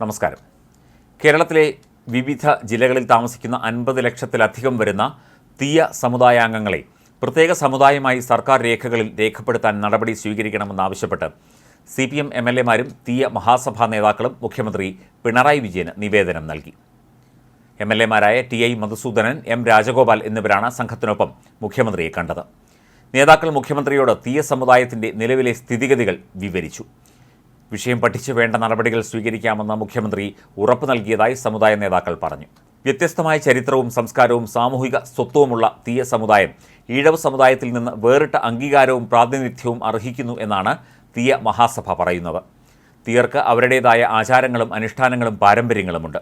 നമസ്കാരം. കേരളത്തിലെ വിവിധ ജില്ലകളിൽ താമസിക്കുന്ന അൻപത് ലക്ഷത്തിലധികം വരുന്ന തീയ സമുദായാംഗങ്ങളെ പ്രത്യേക സമുദായമായി സർക്കാർ രേഖകളിൽ രേഖപ്പെടുത്താൻ നടപടി സ്വീകരിക്കണമെന്നാവശ്യപ്പെട്ട് C P M M L എമാരും തീയ മഹാസഭാ നേതാക്കളും മുഖ്യമന്ത്രി പിണറായി വിജയന് നിവേദനം നൽകി. M L എമാരായ T I Madhusoodanan M Rajagopal എന്നിവരാണ് സംഘത്തിനൊപ്പം മുഖ്യമന്ത്രിയെ കണ്ടത്. നേതാക്കൾ മുഖ്യമന്ത്രിയോട് തീയ സമുദായത്തിന്റെ നിലവിലെ സ്ഥിതിഗതികൾ വിവരിച്ചു. വിഷയം പഠിച്ചു വേണ്ട നടപടികൾ സ്വീകരിക്കാമെന്ന് മുഖ്യമന്ത്രി ഉറപ്പു നൽകിയതായി സമുദായ നേതാക്കൾ പറഞ്ഞു. വ്യത്യസ്തമായ ചരിത്രവും സംസ്കാരവും സാമൂഹിക സ്വത്വവുമുള്ള തീയ സമുദായം ഈഴവ സമുദായത്തിൽ നിന്ന് വേറിട്ട അംഗീകാരവും പ്രാതിനിധ്യവും അർഹിക്കുന്നു എന്നാണ് തീയ മഹാസഭ പറയുന്നത്. തീയർക്ക് അവരുടേതായ ആചാരങ്ങളും അനുഷ്ഠാനങ്ങളും പാരമ്പര്യങ്ങളുമുണ്ട്.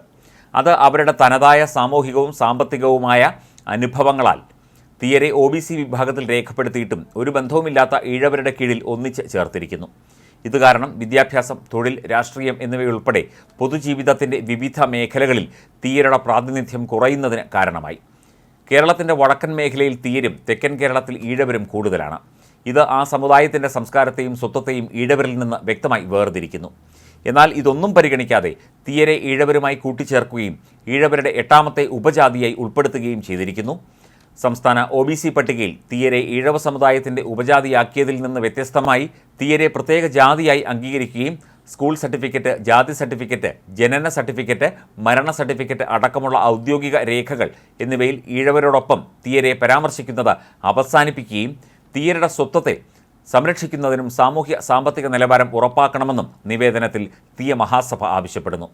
അത് അവരുടെ തനതായ സാമൂഹികവും സാമ്പത്തികവുമായ അനുഭവങ്ങളാൽ തീയരെ ഒ ബി സി വിഭാഗത്തിൽ രേഖപ്പെടുത്തിയിട്ടും ഒരു ബന്ധവുമില്ലാത്ത ഈഴവരുടെ കീഴിൽ ഒന്നിച്ച് ചേർത്തിരിക്കുന്നു. ഇത് കാരണം വിദ്യാഭ്യാസം തൊഴിൽ രാഷ്ട്രീയം എന്നിവയുൾപ്പെടെ പൊതുജീവിതത്തിന്റെ വിവിധ മേഖലകളിൽ തീരട പ്രാതിനിധ്യം കുറയുന്നതിന് കാരണമായി. കേരളത്തിന്റെ വടക്കൻ മേഖലയിൽ തീരും തെക്കൻ കേരളത്തിൽ ഈഴവരും കൂടുതലാണ്. ഇത് ആ സമുദായത്തിന്റെ സംസ്കാരത്തെയും സ്വത്വത്തെയും ഈഴവരിൽ നിന്ന് വ്യക്തമായി വേർതിരിക്കുന്നു. എന്നാൽ ഇതൊന്നും പരിഗണിക്കാതെ തീയരെ ഈഴവരുമായി കൂട്ടിച്ചേർക്കുകയും ഈഴവരുടെ എട്ടാമത്തെ ഉപജാതിയായി ഉൾപ്പെടുത്തുകയും ചെയ്തിരിക്കുന്നു. സംസ്ഥാന ഒ ബി സി പട്ടികയിൽ തീയരെ ഈഴവ സമുദായത്തിന്റെ ഉപജാതിയാക്കിയതിൽ നിന്ന് വ്യത്യസ്തമായി തീയരെ പ്രത്യേക ജാതിയായി അംഗീകരിക്കുകയും സ്കൂൾ സർട്ടിഫിക്കറ്റ് ജാതി സർട്ടിഫിക്കറ്റ് ജനന സർട്ടിഫിക്കറ്റ് മരണ സർട്ടിഫിക്കറ്റ് അടക്കമുള്ള ഔദ്യോഗിക രേഖകൾ എന്നിവയിൽ ഈഴവരോടൊപ്പം തീയരെ പരാമർശിക്കുന്നത് അവസാനിപ്പിക്കുകയും തീയരുടെ സ്വത്വത്തെ സംരക്ഷിക്കുന്നതിനും സാമൂഹ്യ സാമ്പത്തിക നിലവാരം ഉറപ്പാക്കണമെന്നും നിവേദനത്തിൽ തീയ മഹാസഭ ആവശ്യപ്പെടുന്നു.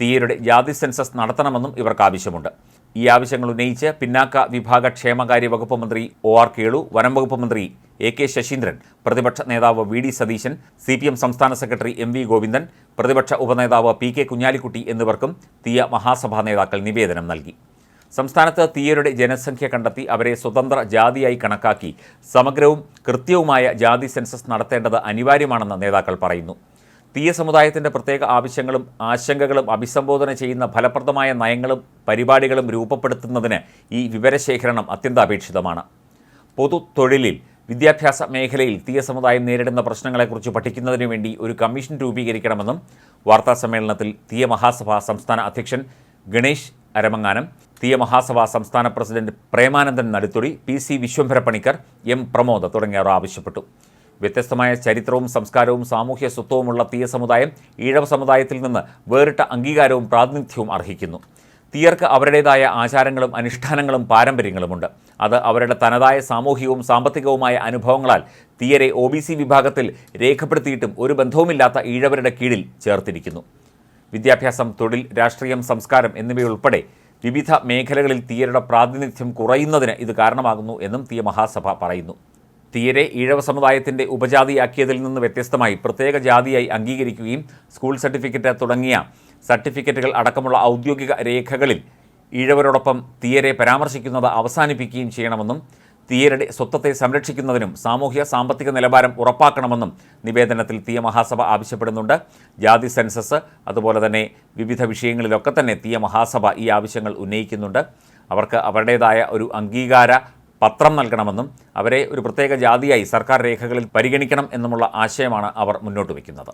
തീയരുടെ ജാതി സെൻസസ് നടത്തണമെന്നും ഇവർക്ക് ആവശ്യമുണ്ട് ഈ ആവശ്യങ്ങൾ ഉന്നയിച്ച് പിന്നാക്ക വിഭാഗ ക്ഷേമകാര്യ വകുപ്പ് മന്ത്രി ഒ ആർ കേളു വനം വകുപ്പ് മന്ത്രി എ കെ ശശീന്ദ്രൻ പ്രതിപക്ഷ നേതാവ് V D Satheesan C P M സംസ്ഥാന സെക്രട്ടറി എം വി ഗോവിന്ദൻ പ്രതിപക്ഷ ഉപനേതാവ് പി കെ കുഞ്ഞാലിക്കുട്ടി എന്നിവർക്കും തീയ മഹാസഭാ നേതാക്കൾ നിവേദനം നൽകി. സംസ്ഥാനത്ത് തീയരുടെ ജനസംഖ്യ കണ്ടെത്തി അവരെ സ്വതന്ത്ര ജാതിയായി കണക്കാക്കി സമഗ്രവും കൃത്യവുമായ ജാതി സെൻസസ് നടത്തേണ്ടത് അനിവാര്യമാണെന്ന് നേതാക്കൾ പറയുന്നു. തീയ സമുദായത്തിന്റെ പ്രത്യേക ആവശ്യങ്ങളും ആശങ്കകളും അഭിസംബോധന ചെയ്യുന്ന ഫലപ്രദമായ നയങ്ങളും പരിപാടികളും രൂപപ്പെടുത്തുന്നതിന് ഈ വിവരശേഖരണം അത്യന്താപേക്ഷിതമാണ്. പൊതു തൊഴിലിൽ വിദ്യാഭ്യാസ മേഖലയിൽ തീയ സമുദായം നേരിടുന്ന പ്രശ്നങ്ങളെക്കുറിച്ച് പഠിക്കുന്നതിനു വേണ്ടി ഒരു കമ്മീഷൻ രൂപീകരിക്കണമെന്നും വാർത്താ സമ്മേളനത്തിൽ തീയ മഹാസഭ സംസ്ഥാന അധ്യക്ഷൻ ഗണേഷ് അരമങ്ങാനം തീയ മഹാസഭ സംസ്ഥാന president Premanandan Naduthudi P C Vishwambhara Panicker M Pramod തുടങ്ങിയവർ ആവശ്യപ്പെട്ടു. വ്യത്യസ്തമായ ചരിത്രവും സംസ്കാരവും സാമൂഹ്യ സ്വത്വവുമുള്ള തീയ സമുദായം ഈഴവ സമുദായത്തിൽ നിന്ന് വേറിട്ട അംഗീകാരവും പ്രാതിനിധ്യവും അർഹിക്കുന്നു. തീയർക്ക് അവരുടേതായ ആചാരങ്ങളും അനുഷ്ഠാനങ്ങളും പാരമ്പര്യങ്ങളുമുണ്ട്. അത് അവരുടെ തനതായ സാമൂഹികവും സാമ്പത്തികവുമായ അനുഭവങ്ങളാൽ തീയരെ ഒ വിഭാഗത്തിൽ രേഖപ്പെടുത്തിയിട്ടും ഒരു ബന്ധവുമില്ലാത്ത ഈഴവരുടെ കീഴിൽ ചേർത്തിരിക്കുന്നു. വിദ്യാഭ്യാസം തൊഴിൽ രാഷ്ട്രീയം സംസ്കാരം എന്നിവയുൾപ്പെടെ വിവിധ മേഖലകളിൽ തീയരുടെ പ്രാതിനിധ്യം കുറയുന്നതിന് ഇത് കാരണമാകുന്നു എന്നും തീയ മഹാസഭ പറയുന്നു. തീയരെ ഈഴവ സമുദായത്തിന്റെ ഉപജാതിയാക്കിയതിൽ നിന്ന് വ്യത്യസ്തമായി പ്രത്യേക ജാതിയായി അംഗീകരിക്കുകയും സ്കൂൾ സർട്ടിഫിക്കറ്റ് തുടങ്ങിയ സർട്ടിഫിക്കറ്റുകൾ അടക്കമുള്ള ഔദ്യോഗിക രേഖകളിൽ ഈഴവരോടൊപ്പം തീയരെ പരാമർശിക്കുന്നത് അവസാനിപ്പിക്കുകയും ചെയ്യണമെന്നും തീയരുടെ സ്വത്വത്തെ സംരക്ഷിക്കുന്നതിനും സാമൂഹ്യ സാമ്പത്തിക നിലവാരം ഉറപ്പാക്കണമെന്നും നിവേദനത്തിൽ തീയ മഹാസഭ ആവശ്യപ്പെടുന്നുണ്ട്. ജാതി സെൻസസ് അതുപോലെ തന്നെ വിവിധ വിഷയങ്ങളിലൊക്കെ തന്നെ തീയ മഹാസഭ ഈ ആവശ്യങ്ങൾ ഉന്നയിക്കുന്നുണ്ട്. അവർക്ക് അവരുടേതായ ഒരു അംഗീകാര പത്രം നൽകണമെന്നും അവരെ ഒരു പ്രത്യേക ജാതിയായി സർക്കാർ രേഖകളിൽ പരിഗണിക്കണം എന്നുമുള്ള ആശയമാണ് അവർ മുന്നോട്ട് വയ്ക്കുന്നത്.